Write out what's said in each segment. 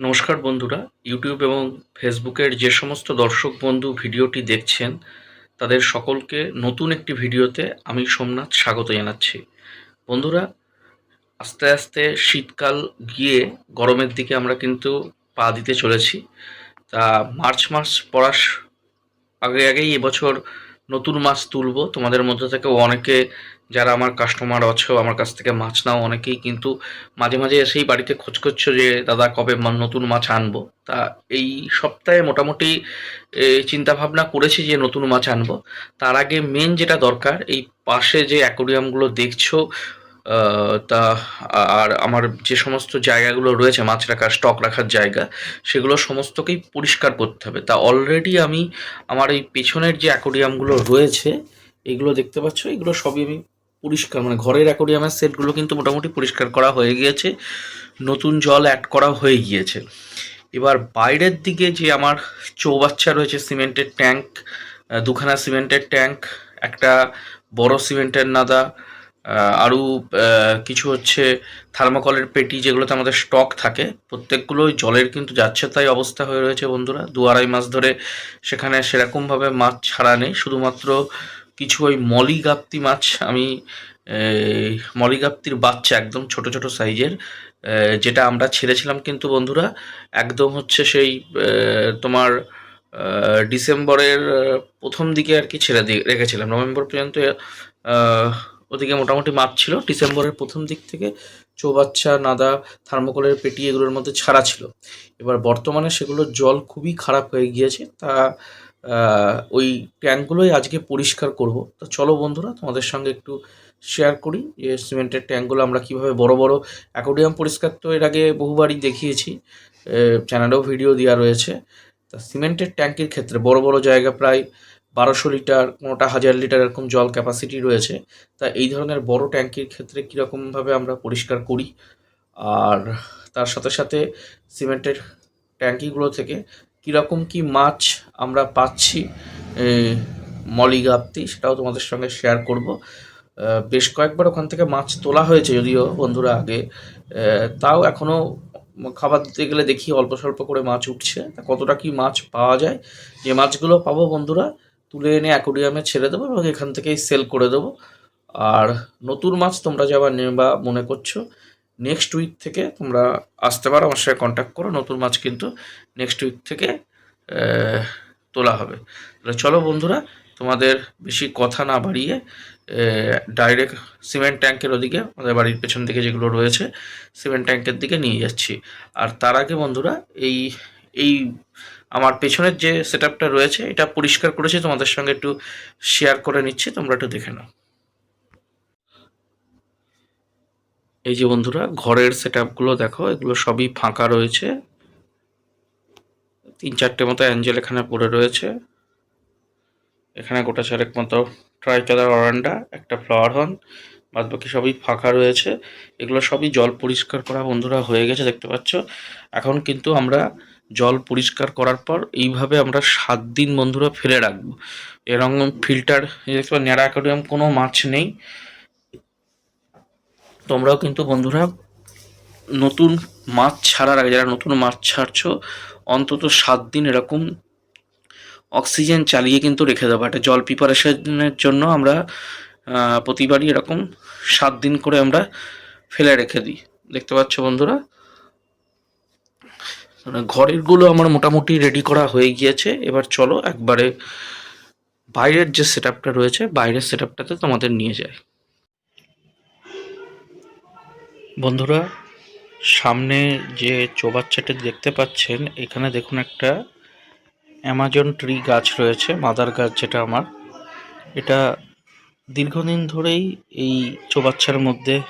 নমস্কার বন্ধুরা। ইউটিউব এবং ফেসবুকের যে সমস্ত দর্শক বন্ধু ভিডিওটি দেখছেন, তাদের সকলকে নতুন একটি ভিডিওতে আমি সোমনাথ স্বাগত জানাচ্ছি। বন্ধুরা, আস্তে আস্তে শীতকাল গিয়ে গরমের দিকে আমরা কিন্তু পা দিতে চলেছি। তা মার্চ মাস পড়ার আগে আগেই এবছর নতুন মাছ তুলব। তোমাদের মধ্যে থেকে অনেকে যারা আমার কাস্টমার আছো, আমার কাছ থেকে মাছ নাও অনেকেই, কিন্তু মাঝে মাঝে এসেই বাড়িতে খোঁজ করছ যে, দাদা, কবে নতুন মাছ আনব? তা এই সপ্তাহে মোটামুটি চিন্তা ভাবনা করেছি যে, নতুন মাছ আনব। তার আগে মেন যেটা দরকার, এই পাশে যে অ্যাকোরিয়ামগুলো দেখছ তা আর আমার যে সমস্ত জায়গাগুলো রয়েছে, মাছ রাখার স্টক রাখার জায়গা, সেগুলো সমস্তকেই পরিষ্কার করতে হবে। তা অলরেডি আমি আমার এই পেছনের যে অ্যাকোরিয়ামগুলো রয়েছে, এগুলো দেখতে পাচ্ছ, এগুলো সবই আমি পরিষ্কার মানে ঘরের অ্যাকোরিয়ামের সেটগুলো কিন্তু মোটামুটি পরিষ্কার করা হয়ে গিয়েছে, নতুন জল অ্যাড করা হয়ে গিয়েছে। এবার বাইরের দিকে যে আমার চৌবাচ্চা রয়েছে, সিমেন্টের ট্যাঙ্ক দুখানা সিমেন্টের ট্যাঙ্ক একটা বড় সিমেন্টের নাদা আরও কিছু হচ্ছে থার্মোকলের পেটি যেগুলোতে আমাদের স্টক থাকে, প্রত্যেকগুলোই জলের কিন্তু যাচ্ছে তাই অবস্থা হয়ে রয়েছে বন্ধুরা। দু আড়াই মাস ধরে সেখানে সেরকমভাবে মাছ ছাড়া নেই, শুধুমাত্র কিছু ওই মলিগাপ্তি মাছ আমি মলিগাপ্তির বাচ্চা একদম ছোট ছোট সাইজের যেটা আমরা ছেড়েছিলাম কিন্তু বন্ধুরা, একদম হচ্ছে সেই তোমার ডিসেম্বরের প্রথম দিকে আর কি ছেড়ে দিয়ে রেখেছিলাম। নভেম্বর পর্যন্ত ওদিকে মোটামুটি মাছ ছিল। ডিসেম্বরের প্রথম দিক থেকে চৌবাচ্চা, নাদা, থার্মোকলের পেটি এগুলোর মধ্যে ছাড়া ছিল। এবার বর্তমানে সেগুলোর জল খুবই খারাপ হয়ে গিয়েছে। তা ওই ট্যাঙ্কগুলোই আজকে পরিষ্কার করব। তো চলো বন্ধুরা, তোমাদের সঙ্গে একটু শেয়ার করি যে সিমেন্টের ট্যাঙ্কগুলো আমরা কীভাবে বড় বড় অ্যাকোডিয়াম পরিষ্কার। তো এর আগে বহুবারই দেখিয়েছি চ্যানেলেও ভিডিও দেওয়া রয়েছে। তা সিমেন্টের ট্যাঙ্কির ক্ষেত্রে বড় বড় জায়গা প্রায় বারোশো লিটার, কোনোটা হাজার লিটার এরকম জল ক্যাপাসিটি রয়েছে। তা এই ধরনের বড় ট্যাঙ্কির ক্ষেত্রে কীরকমভাবে আমরা পরিষ্কার করি? আর তার সাথে সাথে সিমেন্টের ট্যাঙ্কিগুলো থেকে কীরকম কি মাছ আমরা পাচ্ছি মলিগাপ্তি সেটাও তোমাদের সঙ্গে শেয়ার করব। বেশ কয়েকবার ওখান থেকে মাছ তোলা হয়েছে যদিও বন্ধুরা আগে। তাও এখনও খাবার দিতে গেলে দেখি অল্প স্বল্প করে মাছ উঠছে। তা কতটা কি মাছ পাওয়া যায়? যে মাছগুলো পাবো বন্ধুরা, তুলে এনে অ্যাকোরিয়ামে ছেড়ে দেবো এবং এখান থেকেই সেল করে দেবো। আর নতুন মাছ তোমরা যাবা নেবা মনে করছ নেক্সট উইক থেকে তোমরা আসতে পারো, আমার সঙ্গে কন্ট্যাক্ট করো। নতুন মাছ কিন্তু নেক্সট উইক থেকে তোলা হবে। তাহলে চলো বন্ধুরা, তোমাদের বেশি কথা না বাড়িয়ে ডাইরেক্ট সিমেন্ট ট্যাঙ্কের ওদিকে, আমাদের বাড়ির পেছন দিকে যেগুলো রয়েছে সিমেন্ট ট্যাঙ্কের দিকে নিয়ে যাচ্ছি। আর তার আগে বন্ধুরা, এই এই আমার পেছনের যে সেট রয়েছে, এটা পরিষ্কার করেছি, তোমাদের সঙ্গে একটু শেয়ার করে নিচ্ছি, তোমরা একটু দেখে নাও। এই যে বন্ধুরা, ঘরের সেট দেখো, এগুলো সবই ফাঁকা রয়েছে। তিন চারটে মতো অ্যাঞ্জেল এখানে পড়ে রয়েছে। এখানে গোটা চারেক মতো ট্রাই কালার অরান্ডা, একটা ফ্লাওয়ার হর্ন বাদ বাকি সবই ফাঁকা রয়েছে। এগুলো সবই জল পরিষ্কার করা বন্ধুরা হয়ে গেছে, দেখতে পাচ্ছ? এখন কিন্তু আমরা জল পরিষ্কার করার পর এইভাবে আমরা সাত দিন বন্ধুরা ফেলে রাখব। এরকম ফিল্টার দেখতে পাচ্ছ, ন্যাড়া অ্যাকোরিয়াম কোনো মাছ নেই। তোমরাও কিন্তু বন্ধুরা নতুন মাছ ছাড়ার আগে, যারা নতুন মাছ ছাড়ছো অন্তত সাত দিন এরকম অক্সিজেন চালিয়ে কিন্তু রেখে দেবো একটা জল প্রিপারেশনের জন্য আমরা প্রতিবারই এরকম সাত দিন করে আমরা ফেলে রেখে দিই। দেখতে পাচ্ছ বন্ধুরা? মানে ঘরেরগুলো আমার মোটামুটি রেডি করা হয়ে গিয়েছে। এবার চলো একবারে বাইরের যে সেট রয়েছে, বাইরের সেট তোমাদের নিয়ে যায় বন্ধুরা সামনে যে চৌবাচ্চাটা দেখতে পাচ্ছেন, এখানে দেখুন একটা অ্যামাজন ট্রি গাছ রয়েছে, মাদার গাছ যেটা আমার। এটা দীর্ঘদিন ধরেই এই চৌবাচ্চার মধ্যে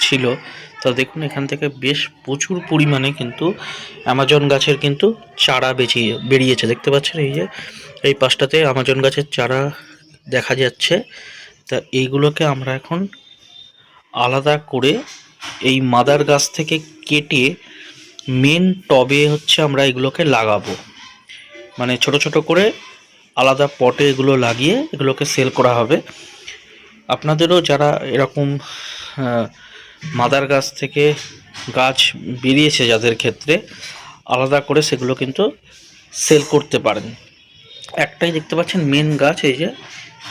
ছিল। তা দেখুন, এখান থেকে বেশ প্রচুর পরিমাণে কিন্তু অ্যামাজন গাছের কিন্তু চারা বেঁচিয়ে বেরিয়েছে। দেখতে পাচ্ছেন এই যে, এই পাশটাতে অ্যামাজন গাছের চারা দেখা যাচ্ছে। তা এইগুলোকে আমরা এখন আলাদা করে এই মাদার গাছ থেকে কেটে মেন টবে হচ্ছে আমরা এগুলোকে লাগাবো। মানে ছোট ছোট করে আলাদা পটে এগুলো লাগিয়ে এগুলোকে সেল করা হবে। আপনাদেরও যারা এরকম মাদার গাছ থেকে গাছ বেরিয়েছে যাদের ক্ষেত্রে, আলাদা করে সেগুলো কিন্তু সেল করতে পারেন। একটাই দেখতে পাচ্ছেন মেন গাছ, এই যে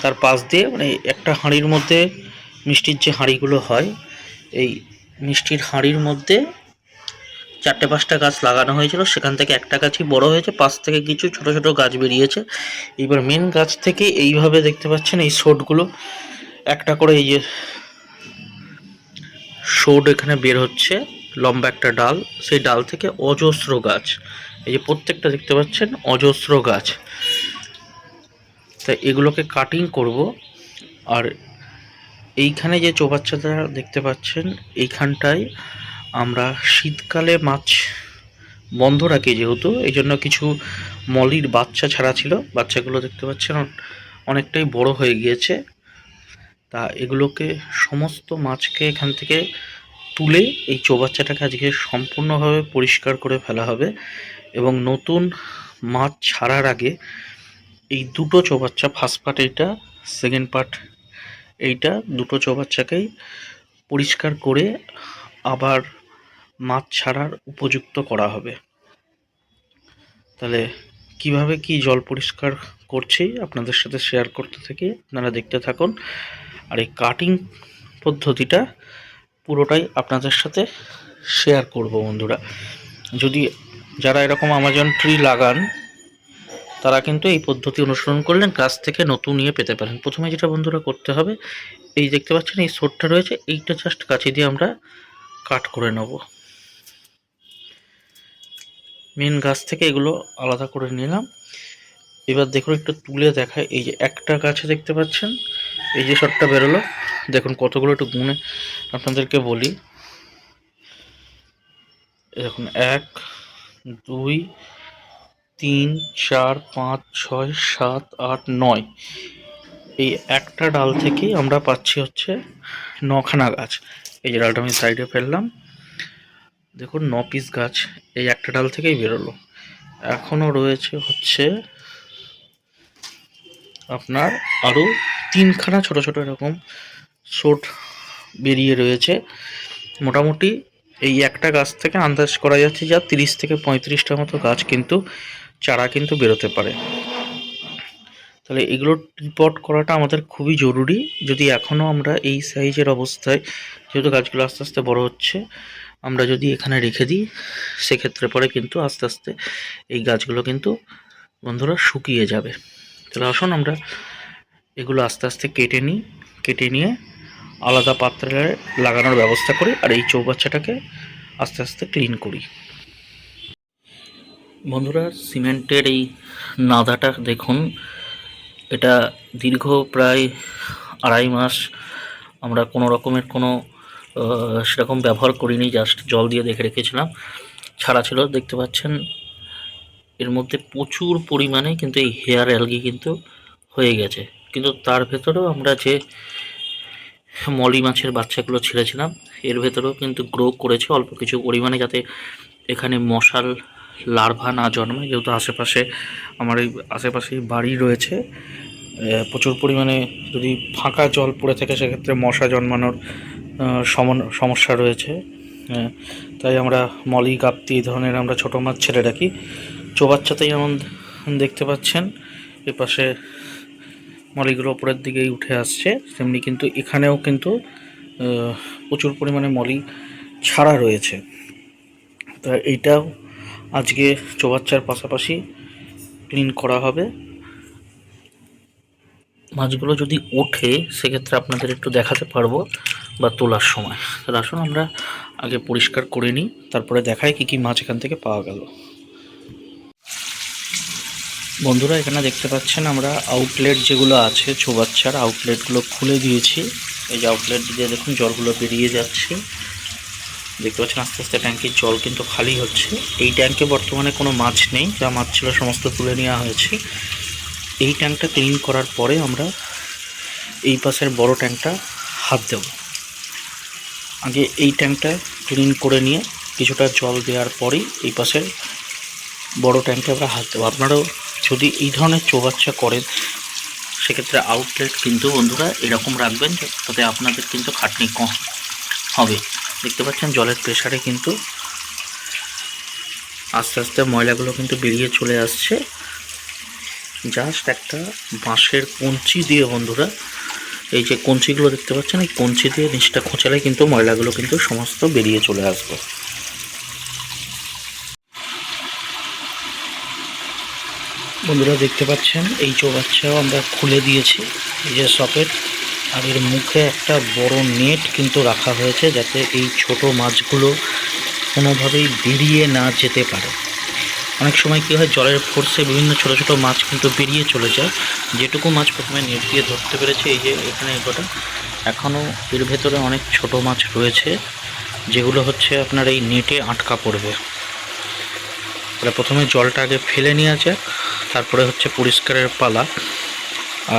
তার পাশ দিয়ে মানে একটা হাঁড়ির মধ্যে মিষ্টির যে হাঁড়িগুলো হয়, এই মিষ্টির হাঁড়ির মধ্যে চারটে পাঁচটা গাছ লাগানো হয়েছিল। সেখান থেকে একটা গাছই বড় হয়েছে, পাশ থেকে কিছু ছোট ছোট গাছ বেরিয়েছে। এবার মেন গাছ থেকে এইভাবে দেখতে পাচ্ছেন এই শোটগুলো। একটা করে এই যে শোট এখানে বের হচ্ছে, লম্বা একটা ডাল। সেই ডাল থেকে অজস্র গাছ। এই যে প্রত্যেকটা দেখতে পাচ্ছেন অজস্র গাছ। তা এগুলোকে কাটিং করব। আর এইখানে যে চৌবাচ্চাটা দেখতে পাচ্ছেন, এইখানটায় আমরা শীতকালে মাছ বন্ধ রাখি যেহেতু এই জন্য কিছু মলির বাচ্চা ছাড়া ছিল। বাচ্চাগুলো দেখতে পাচ্ছেন অনেকটাই বড় হয়ে গিয়েছে। তা এগুলোকে সমস্ত মাছকে এখান থেকে তুলে এই চৌবাচ্চাটাকে আজকে সম্পূর্ণভাবে পরিষ্কার করে ফেলা হবে এবং নতুন মাছ ছাড়ার আগে এই দুটো চৌবাচ্চা, ফার্স্ট পার্ট এইটা, সেকেন্ড পার্ট এইটা দুটো চৌবাচ্চাকেই পরিষ্কার করে আবার মাছ ছাড়ার উপযুক্ত করা হবে। তাহলে কীভাবে কি জল পরিষ্কার করছি আপনাদের সাথে শেয়ার করতে থেকে, আপনারা দেখতে থাকুন। আর এই কাটিং পদ্ধতিটা পুরোটাই আপনাদের সাথে শেয়ার করব বন্ধুরা। যদি যারা এরকম আমাজন ট্রি লাগান তারা কিন্তু এই পদ্ধতি অনুসরণ করলেন গাছ থেকে নতুন নিয়ে পেতে পারেন প্রথমে যেটা বন্ধুরা করতে হবে, এই দেখতে পাচ্ছেন এই সোটটা রয়েছে, এইটা জাস্ট কাছে দিয়ে আমরা কাট করে নেব। মেন গাছ থেকে এগুলো আলাদা করে নিলাম। এবার দেখুন একটু তুলে দেখায়, এই যে একটা গাছে দেখতে পাচ্ছেন, এই যে শটটা বেরোলো। দেখুন কতগুলো একটু গুনে আপনাদেরকে বলি। দেখুন, এক, দুই তিন, চার, পাঁচ, ছয়, সাত, আট, নয়। এই একটা ডাল থেকেই আমরা পাচ্ছি হচ্ছে নখানা গাছ। এই ডালটা আমি সাইডে ফেললাম। দেখুন, ন পিস গাছ এই একটা ডাল থেকেই বেরোলো। এখনও রয়েছে হচ্ছে আপনার আরও তিনখানা ছোট ছোট এরকম শোট বেরিয়ে রয়েছে। মোটামুটি এই একটা গাছ থেকে আন্দাজ করা যাচ্ছে যা তিরিশ থেকে পঁয়ত্রিশটার মতো গাছ কিন্তু চারা কিন্তু বেরোতে পারে। তাহলে এগুলো রিপোর্ট করাটা আমাদের খুবই জরুরি। যদি এখনও আমরা এই সাইজের অবস্থায়, যেহেতু গাছগুলো আস্তে আস্তে বড় হচ্ছে, আমরা যদি এখানে রেখে দিই, সেক্ষেত্রে পরে কিন্তু আস্তে আস্তে এই গাছগুলো কিন্তু বন্ধুরা শুকিয়ে যাবে। তাহলে আসুন আমরা এগুলো আস্তে আস্তে কেটে নিই, কেটে নিয়ে আলাদা পাত্রে লাগানোর ব্যবস্থা করি আর এই চৌবাচ্চাটাকে আস্তে আস্তে ক্লিন করি। বন্ধুরা, সিমেন্টের এই নাদাটা দেখুন। এটা দীর্ঘ প্রায় আড়াই মাস আমরা কোনো রকমের কোনো সেরকম ব্যবহার করিনি, জাস্ট জল দিয়ে দেখে রেখেছিলাম। ছাড়া ছিল, দেখতে পাচ্ছেন। এর মধ্যে প্রচুর পরিমাণে কিন্তু এই হেয়ার অ্যালগি কিন্তু হয়ে গেছে। কিন্তু তার ভেতরেও আমরা যে মলি মাছের বাচ্চাগুলো ছেড়েছিলাম, এর ভেতরেও কিন্তু গ্রো করেছে অল্প কিছু পরিমাণে, যাতে এখানে মশাল লার্ভা না জন্মায়, যেহেতু আশেপাশে আমার এই আশেপাশেই বাড়ি রয়েছে প্রচুর পরিমাণে যদি ফাঁকা জল পড়ে থাকে, সেক্ষেত্রে মশা জন্মানোর সমস্যা রয়েছে তাই আমরা মলি গাপ্তি এই ধরনের আমরা ছোটো মাছ ছেড়ে রাখি। চৌবাচ্চাতেই যেমন দেখতে পাচ্ছেন এপাশে মলিগুলো ওপরের দিকেই উঠে আসছে, তেমনি কিন্তু এখানেও কিন্তু প্রচুর পরিমাণে মলি ছাড়া রয়েছে। তা এইটাও আজকে চৌবাচ্চার পাশাপাশি ক্লিন করা হবে। মাছগুলো যদি ওঠে, সেক্ষেত্রে আপনাদের একটু দেখাতে পারব বা তোলার সময়। তাহলে আসুন আমরা আগে পরিষ্কার করে নিই, তারপরে দেখাই কি কি মাছ এখান থেকে পাওয়া গেল। বন্ধুরা, এখানে দেখতে পাচ্ছেন আমরা আউটলেট যেগুলো আছে চৌবাচ্চার আউটলেটগুলো খুলে দিয়েছি। এই যে আউটলেট দিয়ে দেখুন জলগুলো বেরিয়ে যাচ্ছে। দেখতে পাচ্ছেন আস্তে আস্তে ট্যাঙ্কির জল কিন্তু খালি হচ্ছে। এই ট্যাঙ্কে বর্তমানে কোনো মাছ নেই, যা মাছ ছিল সমস্ত তুলে নেওয়া হয়েছে। এই ট্যাঙ্কটা ক্লিন করার পরে আমরা এই পাশের বড় ট্যাঙ্কটা হাত দেব। আগে এই ট্যাঙ্কটা ক্লিন করে নিয়ে কিছুটা জল দেওয়ার পরেই এই পাশের বড় ট্যাঙ্কে আমরা হাত দেবো। আপনারাও যদি এই ধরনের চৌবাচ্চা করেন, সেক্ষেত্রে আউটলেট কিন্তু বন্ধুরা এরকম রাখবেন তাতে আপনাদের কিন্তু খাটনি কম হবে। দেখতে পাচ্ছেন জলের প্রেসারে কিন্তু আস্তে আস্তে ময়লাগুলো কিন্তু বেরিয়ে চলে আসছে। জাস্ট একটা বাঁশের কঞ্চি দিয়ে বন্ধুরা, এই যে কঞ্চিগুলো দেখতে পাচ্ছেন, এই কঞ্চি দিয়ে নিচটা খোঁচালে কিন্তু ময়লাগুলো কিন্তু সমস্ত বেরিয়ে চলে আসবে। বন্ধুরা দেখতে পাচ্ছেন, এই চৌবাচ্চাও আমরা খুলে দিয়েছি, এই যে সকেট। আর এর মুখে একটা বড় নেট কিন্তু রাখা হয়েছে যাতে এই ছোট মাছগুলো কোনোভাবেই বেরিয়ে না যেতে পারে। অনেক সময় কী হয়, জলের ফোর্সে বিভিন্ন ছোট ছোট মাছ কিন্তু বেরিয়ে চলে যায়। যেটুকু মাছ প্রথমে নেট দিয়ে ধরতে পেরেছে, এই যে এখানে কটা। এখনও এর ভেতরে অনেক ছোট মাছ রয়েছে, যেগুলো হচ্ছে আপনার এই নেটে আটকা পড়বে। তাহলে প্রথমে জলটা আগে ফেলে নেওয়া যাক, তারপরে হচ্ছে পরিষ্কারের পালা।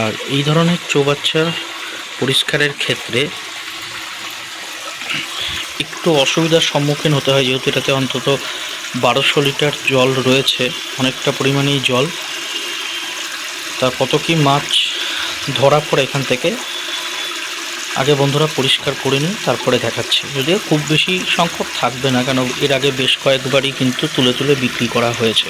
আর এই ধরনের চৌবাচ্চা পরিষ্কারের ক্ষেত্রে একটু অসুবিধার সম্মুখীন হতে হয়, যেহেতু এটাতে অন্তত বারোশো লিটার জল রয়েছে, অনেকটা পরিমাণেই জল। তা কত কি মাছ ধরা পড়ে এখান থেকে? আগে বন্ধুরা পরিষ্কার করে নিই তারপরে দেখাচ্ছি। যদিও খুব বেশি সংখ্যক থাকবে না কেন এর আগে বেশ কয়েকবারই কিন্তু তুলে তুলে বিক্রি করা হয়েছে।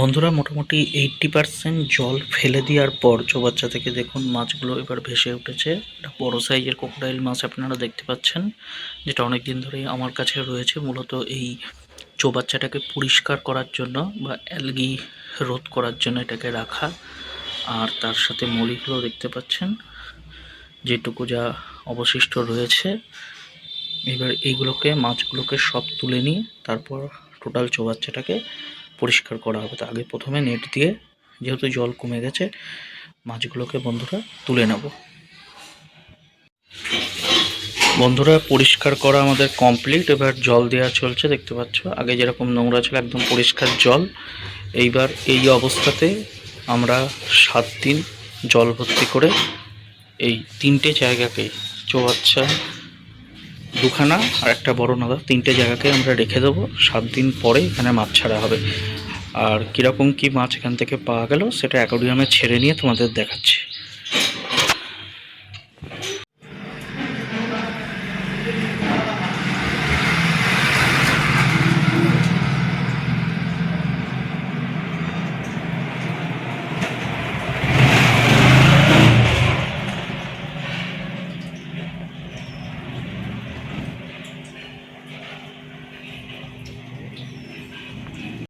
বন্ধুরা, মোটামুটি এইটটি পার্সেন্ট জল ফেলে দেওয়ার পর চোবাচ্চা থেকে দেখুন মাছগুলো এবার ভেসে উঠেছে। একটা বড় সাইজের কোকোডাইল মাছ আপনারা দেখতে পাচ্ছেন, যেটা অনেক দিন ধরেই আমার কাছে রয়েছে। মূলত এই চোবাচ্চাটাকে পরিষ্কার করার জন্য বা অ্যালগি রোধ করার জন্য এটাকে রাখা। আর তার সাথে মলিগুলো দেখতে পাচ্ছেন, যেটুকু যা অবশিষ্ট রয়েছে। এবার এইগুলোকে, মাছগুলোকে সব তুলে নিয়ে তারপর টোটাল চৌবাচ্চাটাকে পরিষ্কার করা হবে। তো আগে প্রথমে নেট দিয়ে যেহেতু জল কমে গেছে, মাছগুলোকে বন্ধুরা তুলে নেব। বন্ধুরা, পরিষ্কার করা আমাদের কমপ্লিট এবার জল দেওয়া চলছে, দেখতে পাচ্ছ? আগে যেরকম নোংরা ছিল, একদম পরিষ্কার জল। এইবার এই অবস্থাতে আমরা সাত দিন জল ভর্তি করে এই তিনটে জায়গাকে চৌবাচ্চা দুখানা আর একটা বড় নাদা তিনটে জায়গাকে আমরা রেখে দেবো। সাত দিন পরে এখানে মাছ ছাড়া হবে। আর কীরকম কি মাছ এখান থেকে পাওয়া গেল, সেটা অ্যাকোরিয়ামে ছেড়ে নিয়ে তোমাদের দেখাচ্ছি।